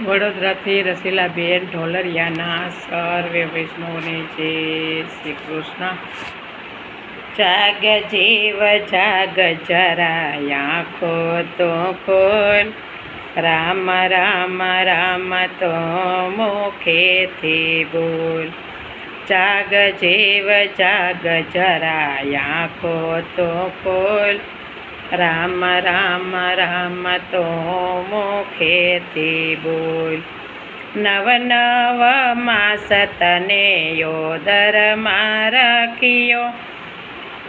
વડોદરાથી રસીલાબેન ઢોલરિયાના સર્વે વૈષ્ણવને જય શ્રી કૃષ્ણ. જાગ જીવ, જાગ જરા આંખો તો ખોલ. રામ રામ રામ તો મુખેથી બોલ. જાગ જીવ, જાગ જરા આંખો તો ખોલ. રામ રામ રામ, તો મુખેથી બોલ. નવ નવ માસ તને યોદર રાખિયો.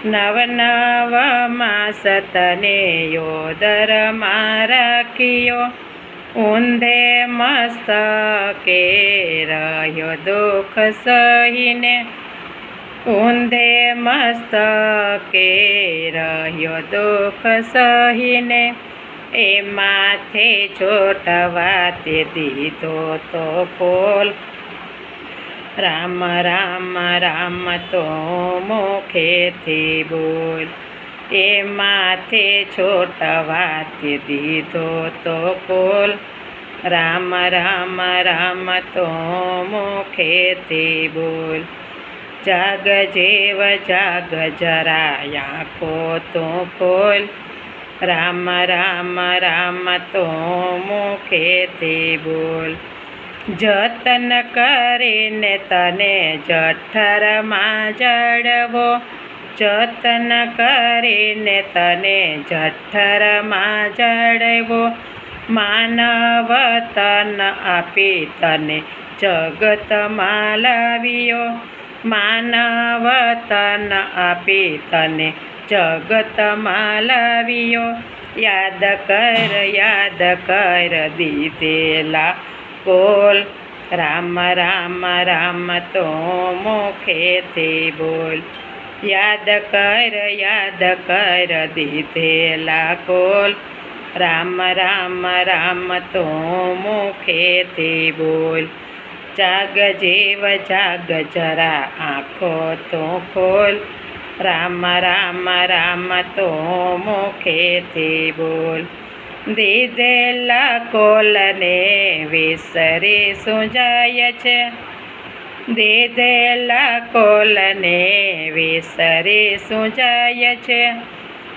નવ નવ માસ તને યોદર રાખિયો. ઊંધે મસ્તકે રહ્યો દુઃખ સહીને. ઊંધે મસ્તકે રહ્યો દુઃખ સહીને. એ માથે ચોટવા તે દીધો તો પોલ રામ રામ રામ, તો મુખેથી બોલ. એ માથે છોટવા તે દીધો તો પોલ રામ રામ રામ, તો મુખેથી બોલ. જાગ જેવ, જાગ જરા આંખો તો ખોલ. રામ રામ રામ તો મુખેથી બોલ. જતન કરીને તને જઠ્ઠરમાં જડવો. જતન કરીને તને જઠ્ઠરમાં જડવો. માનવ તન આપી તને જગતમાં લાવ્યો. માનવ તન આપી તને જગતમાં લાવ્યો યાદ કર યાદ કર દીધેલા બોલ રામ રામ રામ તો મુખેથી બોલ. યાદ કર યાદ કર દીધેલા કોલ. રામ રામ રામ તો મુખેથી બોલ. જાગ જીવ, જાગ જરા. આંખો તો ખોલ. રામ રામ રામ તો મુખેથી બોલ. દીધેલા કોલને વિસરી સુજાય છે. દીધેલા કોલને વિસરી સુજાય છે.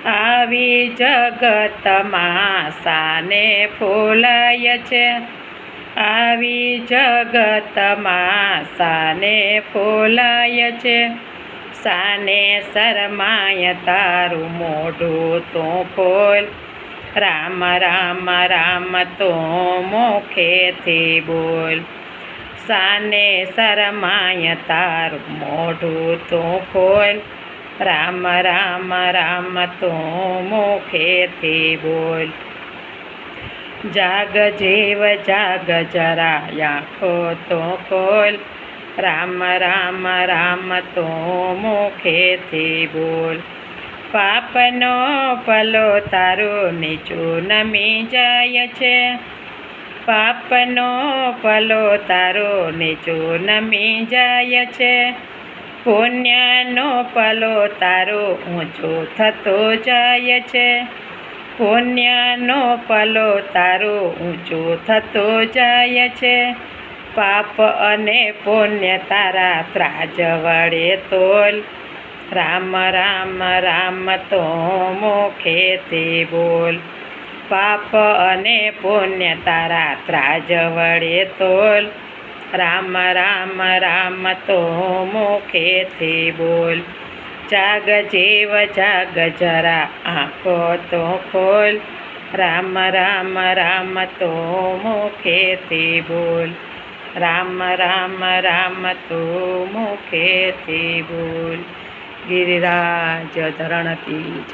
આવી જગતમાં સાને ફૂલાય છે. આવી જગતમાં સાને ફૂલાય છે. સાને શરમાય તારું મોઢું તો ખોલ. રામ રામ રામ તો મુખેથી બોલ. સાને શરમાય તારું મોઢું તો ખોલ. રામ રામ રામ તો મુખેથી બોલ. જાગ જીવ, જાગ જરા આંખો તો ખોલ. રામ રામ રામ, તો મુખેથી બોલ. પાપનો પલો તારો નીચું નમી જાય છે. પાપનો પલો તારો નીચું નમી જાય છે. પુણ્યનો પલો તારો ઊંચો થતો જાય છે. પુણ્યનો પલો તારો ઊંચો થતો જાય છે. પાપ અને પુણ્ય તારા ત્રાજ વડે તોલ. રામ રામ રામ તો મોખેથી બોલ. પાપ અને પુણ્ય તારા ત્રાજ વડે તોલ. રામ રામ રામ તો મોખેથી બોલ. જાગ જીવ, જાગ જરા. આંખો તો ખોલ. રામ રામ રામ તો મુખેથી બોલ. રામ રામ રામ તો મુખેથી બોલ. ગિરિરાજ ધરણતી